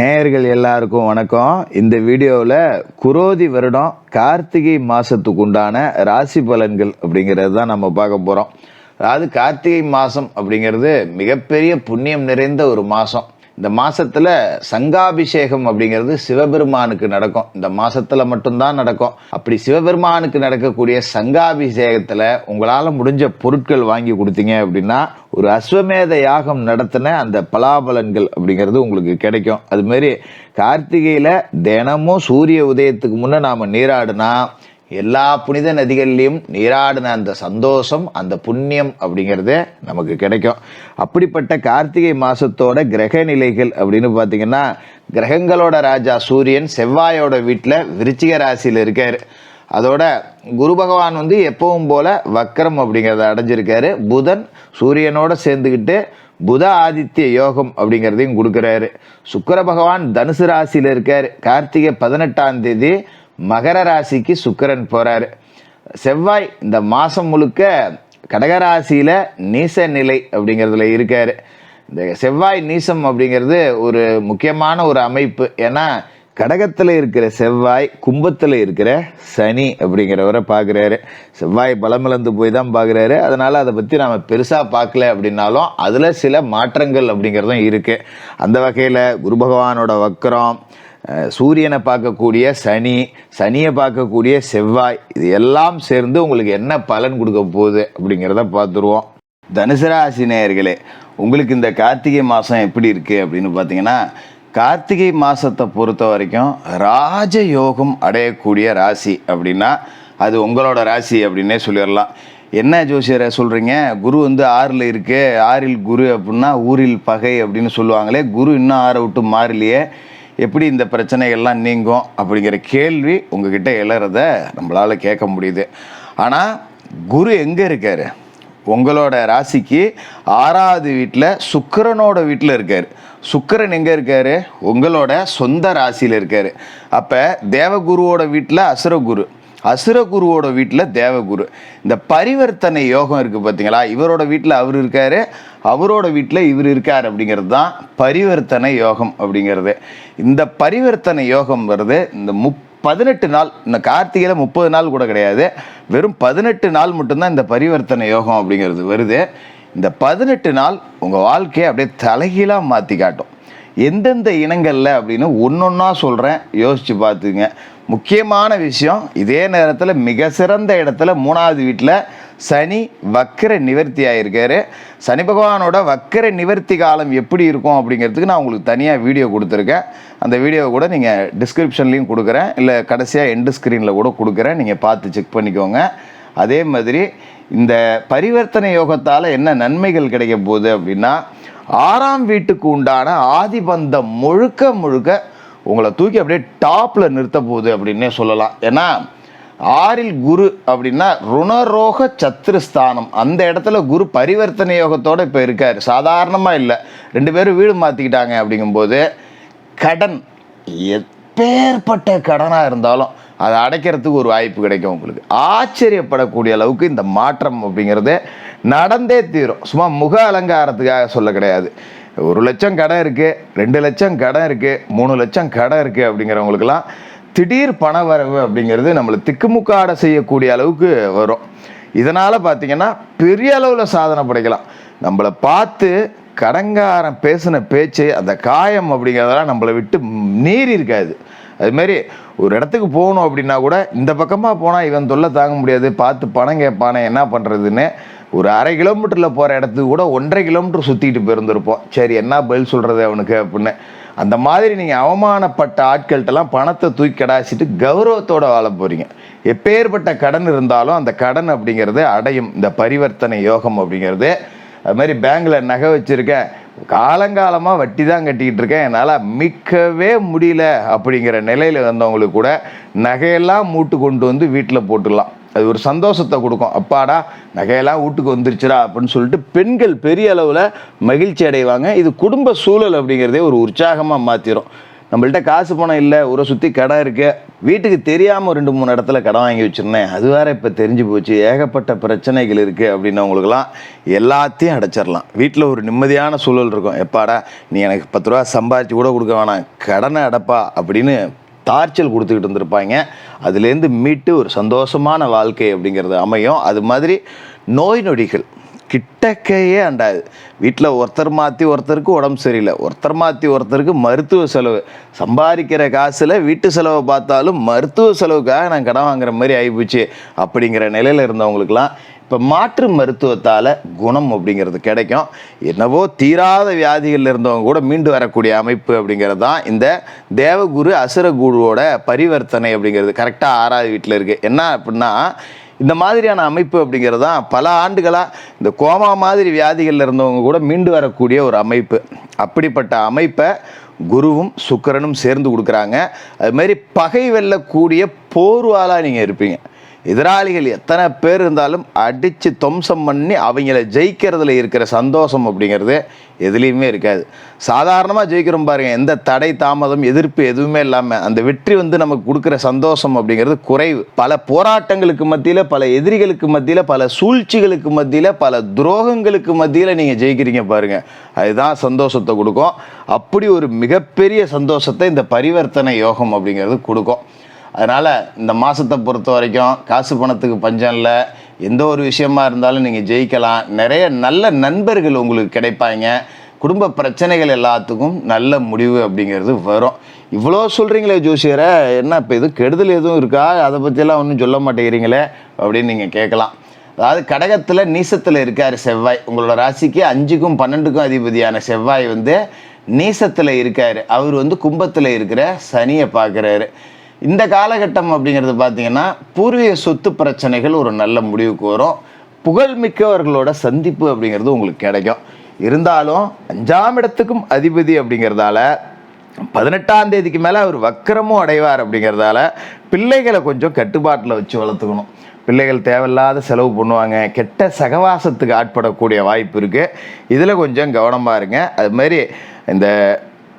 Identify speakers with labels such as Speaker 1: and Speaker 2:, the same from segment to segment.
Speaker 1: நேயர்கள் எல்லாருக்கும் வணக்கம். இந்த வீடியோவில் குரோதி வருடம் கார்த்திகை மாதத்துக்கு உண்டான ராசி பலன்கள் அப்படிங்கிறது தான் நம்ம பார்க்க போகிறோம் அதாவது கார்த்திகை மாதம் அப்படிங்கிறது மிகப்பெரிய புண்ணியம் நிறைந்த ஒரு மாதம் இந்த மாதத்தில் சங்காபிஷேகம் அப்படிங்கிறது சிவபெருமானுக்கு நடக்கும். இந்த மாதத்தில் மட்டும்தான் நடக்கும். அப்படி சிவபெருமானுக்கு நடக்கக்கூடிய சங்காபிஷேகத்தில் உங்களால் முடிஞ்ச பொருட்கள் வாங்கி கொடுத்தீங்க அப்படின்னா ஒரு அஸ்வமேத யாகம் நடத்தின அந்த பலாபலன்கள் அப்படிங்கிறது உங்களுக்கு கிடைக்கும். அதுமாரி கார்த்திகையில் தினமும் சூரிய உதயத்துக்கு முன்னே நாம் நீராடினா எல்லா புனித நதிகள்லையும் நீராடின அந்த சந்தோஷம் அந்த புண்ணியம் அப்படிங்கிறதே நமக்கு கிடைக்கும். அப்படிப்பட்ட கார்த்திகை மாதத்தோட கிரக நிலைகள் அப்படின்னு பார்த்தீங்கன்னா கிரகங்களோட ராஜா சூரியன் செவ்வாயோட வீட்டில் விருச்சிக ராசியில் இருக்கார். அதோட குரு பகவான் வந்து எப்பவும் போல வக்கரம் அப்படிங்கிறத அடைஞ்சிருக்காரு. புதன் சூரியனோட சேர்ந்துக்கிட்டு புத ஆதித்ய யோகம் அப்படிங்கிறதையும் கொடுக்குறாரு. சுக்கர பகவான் தனுசு ராசியில் இருக்கார். கார்த்திகை பதினெட்டாம் தேதி மகர ராசிக்கு சுக்கரன் போறாரு. செவ்வாய் இந்த மாதம் முழுக்க கடகராசியில் நீச நிலை அப்படிங்கிறதுல இருக்கார். இந்த செவ்வாய் நீசம் அப்படிங்கிறது ஒரு முக்கியமான ஒரு அமைப்பு. ஏன்னா கடகத்தில் இருக்கிற செவ்வாய் கும்பத்தில் இருக்கிற சனி அப்படிங்கிறவரை பார்க்குறாரு செவ்வாய் பலமிழந்து போய் தான் பார்க்குறாரு அதனால் அதை பற்றி நாம் பெருசாக பார்க்கல அப்படின்னாலும் அதில் சில மாற்றங்கள் அப்படிங்கிறதும் இருக்குது அந்த வகையில் குரு பகவானோட வக்கரம் சூரியனை பார்க்கக்கூடிய சனி சனியை பார்க்கக்கூடிய செவ்வாய் இது எல்லாம் சேர்ந்து உங்களுக்கு என்ன பலன் கொடுக்க போகுது அப்படிங்கிறத பார்த்துருவோம். தனுசு ராசி நேயர்களே உங்களுக்கு இந்த கார்த்திகை மாதம் எப்படி இருக்குது அப்படின்னு பார்த்தீங்கன்னா கார்த்திகை மாதத்தை பொறுத்த வரைக்கும் ராஜயோகம் அடையக்கூடிய ராசி அப்படின்னா அது உங்களோட ராசி அப்படின்னே சொல்லிடலாம். என்ன ஜோசியரை சொல்கிறீங்க குரு வந்து ஆறில் இருக்குது ஆறில் குரு அப்படின்னா ஊரில் பகை அப்படின்னு சொல்லுவாங்களே குரு இன்னும் ஆறை விட்டு மாறலையே. எப்படி இந்த பிரச்சனைகள்லாம் நீங்கும் அப்படிங்கிற கேள்வி உங்ககிட்ட எழறத நம்மளால் கேட்க முடியுது. ஆனால் குரு எங்கே இருக்கார்? உங்களோட ராசிக்கு ஆறாவது வீட்டில் சுக்கிரனோட வீட்டில் இருக்கார். சுக்கிரன் எங்கே இருக்கார்? உங்களோட சொந்த ராசியில் இருக்கார். அப்போ தேவகுருவோட வீட்டில் அசுரகுரு. அசுரகுருவோட வீட்டில் தேவகுரு. இந்த பரிவர்த்தனை யோகம் இருக்குது பார்த்தீங்களா இவரோட வீட்டில் அவர் இருக்கார் அவரோட வீட்டில் இவர் இருக்கார் அப்படிங்கிறது தான் பரிவர்த்தனை யோகம் அப்படிங்கிறது. இந்த பரிவர்த்தனை யோகம் வருது இந்த முப் பதினெட்டு நாள் இந்த கார்த்திகையில் முப்பது நாள் கூட கிடையாது வெறும் பதினெட்டு நாள் மட்டும்தான் இந்த பரிவர்த்தனை யோகம் அப்படிங்கிறது வருது. இந்த பதினெட்டு நாள் உங்கள் வாழ்க்கையை அப்படியே தலைகீழாக மாற்றி காட்டும். எந்தெந்த இனங்களில் அப்படின்னு ஒன்றொன்னா சொல்கிறேன் யோசித்து பார்த்துங்க முக்கியமான விஷயம் இதே நேரத்தில் மிக சிறந்த இடத்துல மூணாவது வீட்டில் சனி வக்கர நிவர்த்தி ஆகியிருக்காரு சனி பகவானோட வக்கர நிவர்த்தி காலம் எப்படி இருக்கும் அப்படிங்கிறதுக்கு நான் உங்களுக்கு தனியாக வீடியோ கொடுத்துருக்கேன். அந்த வீடியோவை கூட நீங்கள் டிஸ்கிரிப்ஷன்லேயும் கொடுக்குறேன். இல்லை கடைசியாக எண்டு ஸ்க்ரீனில் கூட கொடுக்குறேன். நீங்கள் பார்த்து செக் பண்ணிக்கோங்க. அதே மாதிரி இந்த பரிவர்த்தனை யோகத்தால் என்ன நன்மைகள் கிடைக்க போகுது அப்படின்னா ஆறாம் வீட்டுக்கு உண்டான ஆதிபந்தம் முழுக்க முழுக்க உங்களை தூக்கி அப்படியே டாப்பில் நிறுத்த போகுது அப்படின்னே சொல்லலாம். ஏன்னா ஆறில் குரு அப்படின்னா ருணரோக சத்துருஸ்தானம் அந்த இடத்துல குரு பரிவர்த்தனை யோகத்தோடு இப்போ இருக்கார். சாதாரணமாக இல்லை. ரெண்டு பேரும் வீடு மாற்றிக்கிட்டாங்க அப்படிங்கும்போது கடன் எப்பேற்பட்ட கடனாக இருந்தாலும் அதை அடைக்கிறதுக்கு ஒரு வாய்ப்பு கிடைக்கும் உங்களுக்கு. ஆச்சரியப்படக்கூடிய அளவுக்கு இந்த மாற்றம் அப்படிங்கிறது நடந்தே தீரும். சும்மா முக அலங்காரத்துக்காக சொல்ல கிடையாது. ஒரு லட்சம் கடன் இருக்குது ரெண்டு லட்சம் கடன் இருக்குது மூணு லட்சம் கடன் இருக்குது அப்படிங்கிறவங்களுக்கெல்லாம் திடீர் பண வரவு அப்படிங்கிறது நம்மளை திக்குமுக்காட செய்யக்கூடிய அளவுக்கு வரும். இதனால் பார்த்தீங்கன்னா பெரிய அளவில் சாதனை படைக்கலாம். நம்மளை பார்த்து கடங்காரன் பேசின பேச்சு அந்த காயம் அப்படிங்கிறதெல்லாம் நம்மளை விட்டு நீறி இருக்காது. அதுமாரி ஒரு இடத்துக்கு போகணும் அப்படின்னா கூட இந்த பக்கமாக போனால் இவன் தொல்லை தாங்க முடியாது பார்த்து பணம் கேட்பானே என்ன பண்ணுறதுன்னு ஒரு அரை கிலோமீட்டரில் போகிற இடத்துக்கு கூட ஒன்றரை கிலோமீட்டர் சுற்றிட்டு போயிருந்திருப்போம். சரி என்ன பதில் சொல்கிறது அவனுக்கு அப்படின்னு. அந்த மாதிரி நீங்கள் அவமானப்பட்ட ஆட்கள்கிட்டலாம் பணத்தை தூக்கி கடாசிட்டு கௌரவத்தோட வாழ போகிறீங்க எப்பேற்பட்ட கடன் இருந்தாலும் அந்த கடன் அப்படிங்கிறது அடையும். இந்த பரிவர்த்தனை யோகம் அப்படிங்கிறது. அது மாதிரி பேங்கில் நகை வச்சுருக்கேன். காலங்காலமாக வட்டி தான் கட்டிக்கிட்டு இருக்கேன். என்னால் மிக்கவே முடியல அப்படிங்கிற நிலையில் வந்தவங்களுக்கு கூட நகையெல்லாம் மூட்டு கொண்டு வந்து வீட்டில் போட்டுடலாம். அது ஒரு சந்தோஷத்தை கொடுக்கும். அப்பாடா நகையெல்லாம் வீட்டுக்கு வந்துருச்சுடா அப்படின்னு சொல்லிட்டு பெண்கள் பெரிய அளவில் மகிழ்ச்சி அடைவாங்க. இது குடும்ப சூழல் அப்படிங்கிறதே ஒரு உற்சாகமாக மாற்றிடும் நம்மள்ட்ட காசு பணம் இல்லை ஊரை சுற்றி கடை இருக்கு. வீட்டுக்கு தெரியாமல் ரெண்டு மூணு இடத்துல கடன் வாங்கி வச்சிருந்தேன். அது வேற இப்போ தெரிஞ்சு போச்சு. ஏகப்பட்ட பிரச்சனைகள் இருக்குது அப்படின்னவங்களுக்குலாம் எல்லாத்தையும் அடைச்சிடலாம் வீட்டில் ஒரு நிம்மதியான சூழல் இருக்கும். எப்பாடா நீ எனக்கு பத்து ரூபா சம்பாதிச்சு கூட கொடுக்க வேணாம். கடனை அடைப்பா அப்படின்னு டார்ச்சல் கொடுத்துக்கிட்டு இருந்திருப்பாங்க. அதுலேருந்து மீட்டு ஒரு சந்தோஷமான வாழ்க்கை அப்படிங்கிறது அமையும். அது மாதிரி நோய் நொடிகள். கிட்டக்கையே அண்டாது. வீட்டில் ஒருத்தர் மாற்றி ஒருத்தருக்கு உடம்பு சரியில்லை. ஒருத்தர் மாற்றி ஒருத்தருக்கு மருத்துவ செலவு. சம்பாதிக்கிற காசில் வீட்டு செலவை பார்த்தாலும் மருத்துவ செலவுக்காக நான் கடன் வாங்குற மாதிரி ஆகிப்போச்சு அப்படிங்கிற நிலையில் இருந்தவங்களுக்குலாம் இப்போ மாற்று மருத்துவத்தால் குணம் அப்படிங்கிறது கிடைக்கும். என்னவோ தீராத வியாதிகள் இருந்தவங்க கூட மீண்டு வரக்கூடிய அமைப்பு அப்படிங்கிறது தான் இந்த தேவகுரு அசுரகுருவோட பரிவர்த்தனை அப்படிங்கிறது. கரெக்டாக ஆறாவது வீட்டில் இருக்குது என்ன அப்படின்னா இந்த மாதிரியான அமைப்பு அப்படிங்கிறது தான் பல ஆண்டுகளாக இந்த கோமா மாதிரி வியாதிகளில் இருந்தவங்க கூட மீண்டு வரக்கூடிய ஒரு அமைப்பு. அப்படிப்பட்ட அமைப்பை குருவும் சுக்கரனும் சேர்ந்து கொடுக்குறாங்க. அதுமாரி பகை வெல்லக்கூடிய போர்வாலாக நீங்கள் இருப்பீங்க. எதிராளிகள் எத்தனை பேர் இருந்தாலும் அடித்து துவம்சம் பண்ணி அவங்கள ஜெயிக்கிறதுல இருக்கிற சந்தோஷம் அப்படிங்கிறது எதுலேயுமே இருக்காது. சாதாரணமாக ஜெயிக்கிறோம் பாருங்கள் எந்த தடை தாமதம் எதிர்ப்பு எதுவுமே இல்லாமல் அந்த வெற்றி வந்து நமக்கு கொடுக்குற சந்தோஷம் அப்படிங்கிறது குறைவு. பல போராட்டங்களுக்கு மத்தியில் பல எதிரிகளுக்கு மத்தியில் பல சூழ்ச்சிகளுக்கு மத்தியில் பல துரோகங்களுக்கு மத்தியில் நீங்கள் ஜெயிக்கிறீங்க பாருங்கள் அதுதான் சந்தோஷத்தை கொடுக்கும். அப்படி ஒரு மிகப்பெரிய சந்தோஷத்தை இந்த பரிவர்த்தனை யோகம் அப்படிங்கிறது கொடுக்கும். அதனால் இந்த மாதத்தை பொறுத்த வரைக்கும் காசு பணத்துக்கு பஞ்சம் இல்லை. எந்த ஒரு விஷயமா இருந்தாலும் நீங்கள் ஜெயிக்கலாம். நிறைய நல்ல நண்பர்கள் உங்களுக்கு கிடைப்பாங்க. குடும்ப பிரச்சனைகள் எல்லாத்துக்கும் நல்ல முடிவு அப்படிங்கிறது வரும். இவ்வளோ சொல்கிறீங்களே ஜோசியரை என்ன இப்போ எதுவும் கெடுதல் எதுவும் இருக்கா? அதை பற்றியெல்லாம் ஒன்றும் சொல்ல மாட்டேங்கிறீங்களே அப்படின்னு நீங்கள் கேட்கலாம். அதாவது கடகத்தில் நீசத்தில் இருக்கார் செவ்வாய். உங்களோட ராசிக்கு அஞ்சுக்கும் பன்னெண்டுக்கும் அதிபதியான செவ்வாய் வந்து நீசத்தில் இருக்கார். அவர் வந்து கும்பத்தில் இருக்கிற சனியை பார்க்குறாரு. இந்த காலகட்டம் அப்படிங்கிறது பார்த்தீங்கன்னா பூர்வீக சொத்து பிரச்சனைகள் ஒரு நல்ல முடிவுக்கு வரும். புகழ்மிக்கவர்களோட சந்திப்பு அப்படிங்கிறது உங்களுக்கு கிடைக்கும். இருந்தாலும் அஞ்சாம் இடத்துக்கும் அதிபதி அப்படிங்கிறதால பதினெட்டாம் தேதிக்கு மேலே அவர் வக்கரமும் அடைவார் அப்படிங்கிறதால பிள்ளைகளை கொஞ்சம் கட்டுப்பாட்டில் வச்சு வளர்த்துக்கணும். பிள்ளைகள் தேவையில்லாத செலவு பண்ணுவாங்க. கெட்ட சகவாசத்துக்கு ஆட்படக்கூடிய வாய்ப்பு இருக்குது இதில் கொஞ்சம் கவனமாக இருங்க. அது மாதிரி இந்த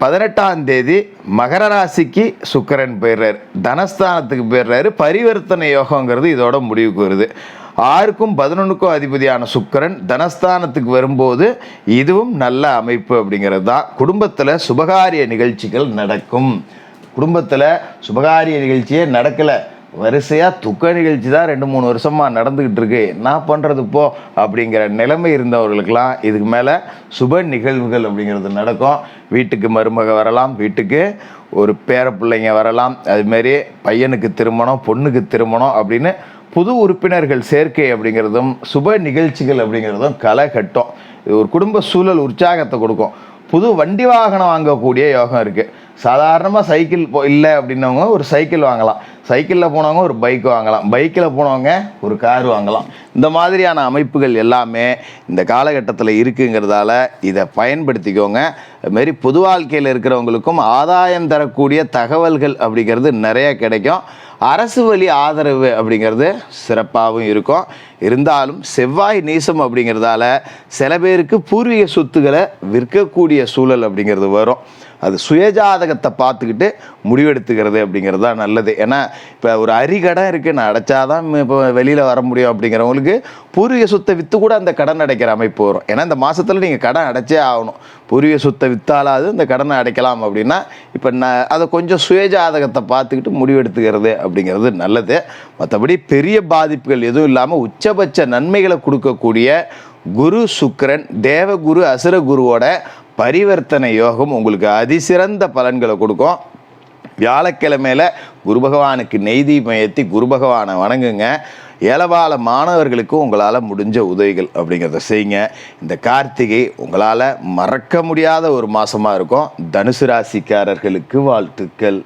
Speaker 1: பதினெட்டாம் தேதி மகர ராசிக்கு சுக்கரன் போயிடுறாரு. தனஸ்தானத்துக்கு போயிடுறாரு. பரிவர்த்தனை யோகங்கிறது இதோட முடிவுக்கு வருது. ஆறுக்கும் பதினொன்றுக்கும் அதிபதியான சுக்கிரன் தனஸ்தானத்துக்கு வரும்போது இதுவும் நல்ல அமைப்பு அப்படிங்கிறது தான். குடும்பத்தில் சுபகாரிய நிகழ்ச்சிகள் நடக்கும். குடும்பத்தில் சுபகாரிய நிகழ்ச்சியே நடக்கலை. வரிசையாக துக்க நிகழ்ச்சி தான் ரெண்டு மூணு வருஷமாக நடந்துக்கிட்டு இருக்கு. என்ன பண்ணுறது இப்போ அப்படிங்கிற நிலைமை இருந்தவர்களுக்கெல்லாம் இதுக்கு மேலே சுப நிகழ்வுகள் அப்படிங்கிறது நடக்கும். வீட்டுக்கு மருமக வரலாம் வீட்டுக்கு ஒரு பேர பிள்ளைங்க வரலாம். அதுமாரி பையனுக்கு திருமணம் பொண்ணுக்கு திருமணம் அப்படின்னு புது உறுப்பினர்கள் சேர்க்கை அப்படிங்கிறதும் சுப நிகழ்ச்சிகள் அப்படிங்கிறதும் களை கட்டும் இது ஒரு குடும்ப சூழல் உற்சாகத்தை கொடுக்கும். புது வண்டி வாகனம் வாங்கக்கூடிய யோகம் இருக்குது சாதாரணமாக சைக்கிள் போ இல்லை அப்படின்னவங்க ஒரு சைக்கிள் வாங்கலாம். சைக்கிளில் போனவங்க ஒரு பைக் வாங்கலாம். பைக்கில் போனவங்க ஒரு கார் வாங்கலாம். இந்த மாதிரியான அமைப்புகள் எல்லாமே இந்த காலகட்டத்தில் இருக்குங்கிறதால இதை பயன்படுத்திக்கோங்க. அதுமாரி பொது வாழ்க்கையில் இருக்கிறவங்களுக்கும் ஆதாயம் தரக்கூடிய தகவல்கள் அப்படிங்கிறது நிறைய கிடைக்கும். அரசு வழி ஆதரவு அப்படிங்கிறது சிறப்பாகவும் இருக்கும். இருந்தாலும் செவ்வாய் நீசம் அப்படிங்கிறதால சில பேருக்கு பூர்வீக சொத்துக்களை விற்கக்கூடிய சூழல் அப்படிங்கிறது வரும். அது சுயஜாதகத்தை பார்த்துக்கிட்டு முடிவெடுத்துக்கிறது அப்படிங்கிறது தான் நல்லது. ஏன்னா இப்போ ஒரு அரிகடன் இருக்குது நான் அடைச்சாதான் இப்போ வெளியில் வர முடியும் அப்படிங்கிறவங்களுக்கு பூர்வீக சொத்தை விற்று கூட அந்த கடன் அடைக்கிற அமைப்பு வரும். ஏன்னா இந்த மாதத்தில் நீங்கள் கடன் அடைச்சே ஆகணும். பூர்வீக சொத்தை விற்றாலாவது இந்த கடனை அடைக்கலாம் அப்படின்னா இப்போ நான் அதை கொஞ்சம் சுயஜாதகத்தை பார்த்துக்கிட்டு முடிவெடுத்துக்கிறது அப்படிங்கிறது நல்லது. மற்றபடி பெரிய பாதிப்புகள் எதுவும் இல்லாமல் உச்சபட்ச நன்மைகளை கொடுக்கக்கூடிய குரு சுக்கரன் தேவகுரு அசுரகுருவோட பரிவர்த்தனை யோகம் உங்களுக்கு அதிசிறந்த பலன்களை கொடுக்கும். வியாழக்கிழமையில குரு பகவானுக்கு நெய்தி மயத்தி குரு பகவானை வணங்குங்க. ஏலவால மாணவர்களுக்கு உங்களால் முடிஞ்ச உதவிகள் அப்படிங்கிறத செய்யுங்க. இந்த கார்த்திகை உங்களால் மறக்க முடியாத ஒரு மாதமாக இருக்கும். தனுசு ராசிக்காரர்களுக்கு வாழ்த்துக்கள்.